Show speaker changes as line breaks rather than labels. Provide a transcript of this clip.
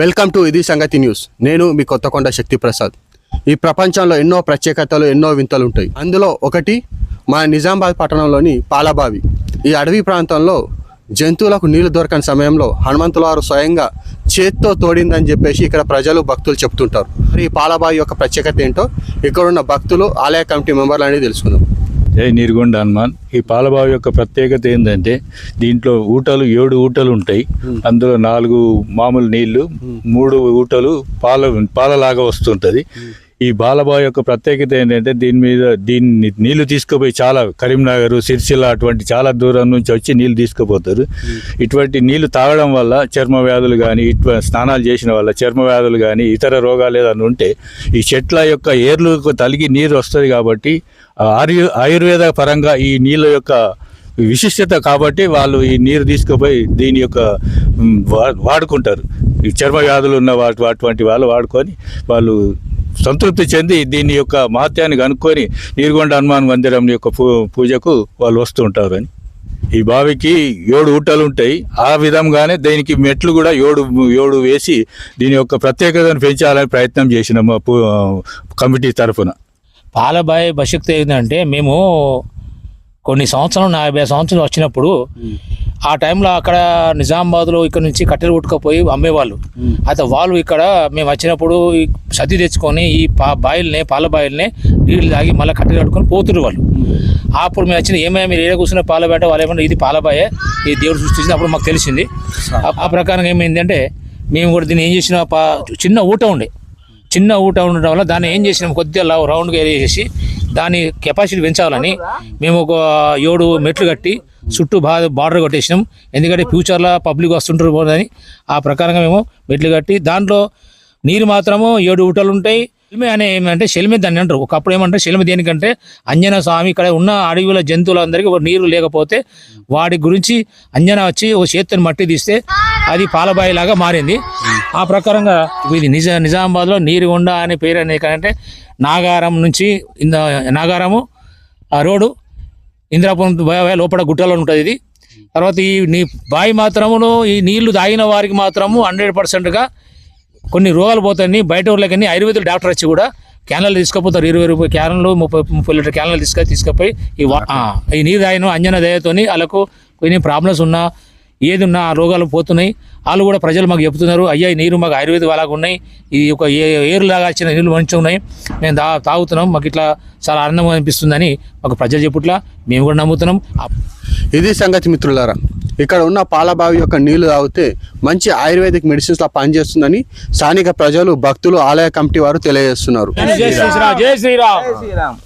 Welcome to ఇది సంగతి news నేను మీ కొత్తకొండ శక్తి ప్రసాద్ ఈ ప్రపంచంలో ఎన్నో ప్రత్యేకతలు ఎన్నో వింతలు ఉంటాయి. అందులో ఒకటి మన నిజామాబాద్ పట్టణంలోని పాలబావి. ఈ అడవి ప్రాంతంలో జంతువులకు నీళ్ళు దొరకని సమయంలో హనుమంతుల వారు స్వయంగా చేత్తో తోడిందని చెప్పేసి ఇక్కడ ప్రజలు భక్తులు చెప్తుంటారు. మరి ఈ పాలబావి యొక్క ప్రత్యేకత ఏంటో ఇక్కడ ఉన్న భక్తులు ఆలయ కమిటీ మెంబర్లు అనేది తెలుసుకుందాం.
జై నిర్గుండ హనుమాన్. ఈ పాలబావి యొక్క ప్రత్యేకత ఏంటంటే దీంట్లో ఊటలు ఏడు ఊటలు ఉంటాయి. అందులో నాలుగు మామూలు నీళ్ళు మూడు ఊటలు పాల పాలలాగా వస్తుంటుంది. ఈ బాలబావి యొక్క ప్రత్యేకత ఏంటంటే దీని మీద దీన్ని నీళ్ళు తీసుకుపోయి చాలా కరీంనగర్ సిరిసిల్ల అటువంటి చాలా దూరం నుంచి వచ్చి నీళ్ళు తీసుకుపోతారు. ఇటువంటి నీళ్ళు తాగడం వల్ల చర్మ వ్యాధులు కానీ ఇట్వ స్నానాలు చేసిన వల్ల చర్మ వ్యాధులు కానీ ఇతర రోగాలు ఏదైనా ఉంటే ఈ చెట్ల యొక్క ఏర్లకు తలిగి నీరు వస్తుంది కాబట్టి ఆయు ఆయుర్వేద పరంగా ఈ నీళ్ళ యొక్క విశిష్టత కాబట్టి వాళ్ళు ఈ నీరు తీసుకుపోయి దీని యొక్క వా- వాడుకుంటారు. ఈ చర్మ వ్యాధులు ఉన్న వాటి అటువంటి వాళ్ళు వాడుకొని వాళ్ళు సంతృప్తి చెంది దీని యొక్క మహత్యాన్ని కనుక్కొని నీరుగొండ హనుమాన్ మందిరం యొక్క పూ పూజకు వాళ్ళు వస్తుంటారు అని. ఈ బావికి ఏడు ఊటలు ఉంటాయి. ఆ విధంగానే దీనికి మెట్లు కూడా ఏడు ఏడు వేసి దీని యొక్క ప్రత్యేకతను పెంచాలని ప్రయత్నం చేసిన మా పూ- కమిటీ తరఫున.
పాలబాయి భవిష్యత్తు ఏంటంటే మేము కొన్ని సంవత్సరాలు నలభై సంవత్సరాలు వచ్చినప్పుడు ఆ టైంలో అక్కడ నిజామాబాద్లో ఇక్కడ నుంచి కట్టెలు కొట్టుకుపోయి అమ్మేవాళ్ళు. అయితే వాళ్ళు ఇక్కడ మేము వచ్చినప్పుడు ఈ సర్ది తెచ్చుకొని ఈ పా బాయిల్ని పాల బాయిల్ని నీళ్ళు తాగి మళ్ళీ కట్టెలు కట్టుకొని పోతున్నారు వాళ్ళు. అప్పుడు మేము వచ్చిన ఏమైనా మీరు ఏడ కూర్చున్న పాల బయట వాళ్ళు ఏమన్నా ఇది పాలబాయే ఇది దేవుడు సృష్టించింది. అప్పుడు మాకు తెలిసింది. ఆ- ప్రకారం ఏమైందంటే మేము కూడా దీన్ని ఏం చేసిన? పా చిన్న ఊట ఉండే. చిన్న ఊట ఉండడం వల్ల దాన్ని ఏం చేసినాం? కొద్దిగా రౌండ్గా వేసేసి దాని కెపాసిటీ పెంచాలని మేము ఒక ఏడు మెట్లు కట్టి చుట్టూ బాగా బార్డర్ కొట్టేసినాం. ఎందుకంటే ఫ్యూచర్లో పబ్లిక్ వస్తుంటారు పోదని ఆ ప్రకారంగా మేము మెట్లు కట్టి దాంట్లో నీరు మాత్రము ఏడు ఊటలు ఉంటాయి. శిల్మి అనే ఏమంటే శిల్మి దాన్ని అంటారు. ఒకప్పుడు ఏమంటే శిల్మి దేనికంటే అంజన స్వామి ఇక్కడ ఉన్న అడవిల జంతువులందరికీ నీరు లేకపోతే వాడి గురించి అంజన వచ్చి ఓ చేతిని మట్టి తీస్తే అది పాలబాయిలాగా మారింది. ఆ ప్రకారంగా ఇది నిజ నిజామాబాద్లో నీరుగొండ అనే పేరు అనేది అంటే నాగారం నుంచి ఇంద నాగారము ఆ రోడ్డు ఇందిరాపురం లోపల గుట్టలో ఉంటుంది ఇది. తర్వాత ఈ నీ బావి మాత్రమును ఈ నీళ్ళు తాగిన వారికి మాత్రము హండ్రెడ్ పర్సెంట్గా కొన్ని రోగాలు పోతాయని బయట ఊర్లకని ఆయుర్వేదిక డాక్టర్ వచ్చి కూడా క్యాన్లు తీసుకుపోతారు. ఇరవై రూపాయ క్యాన్లు ముప్పై ముప్పై లీటర్ క్యాన్లు తీసుకొని తీసుకుపోయి ఈ ఈ నీరు తాగిన అంజన దయతోని వాళ్ళకు కొన్ని ప్రాబ్లమ్స్ ఉన్నా ఏది ఉన్నా ఆ రోగాలు పోతున్నాయి. వాళ్ళు కూడా ప్రజలు మాకు చెప్తున్నారు అయ్యా ఈ నీరు మాకు ఆయుర్వేద అలాగా ఉన్నాయి. ఇది ఒక ఏ ఏరులాగా వచ్చిన నీళ్ళు మంచిగా ఉన్నాయి. మేము తా తాగుతున్నాం. మాకు ఇట్లా చాలా ఆనందంగా అనిపిస్తుందని మాకు ప్రజలు చెప్పుట్లా మేము కూడా నమ్ముతున్నాం.
ఇది సంగతి మిత్రులారా. ఇక్కడ ఉన్న పాలబావి యొక్క నీళ్ళు తాగితే మంచి ఆయుర్వేదిక్ మెడిసిన్స్ లా పనిచేస్తుందని స్థానిక ప్రజలు భక్తులు ఆలయ కమిటీ వారు తెలియజేస్తున్నారు.
జై శ్రీరామ్. జై శ్రీరామ్.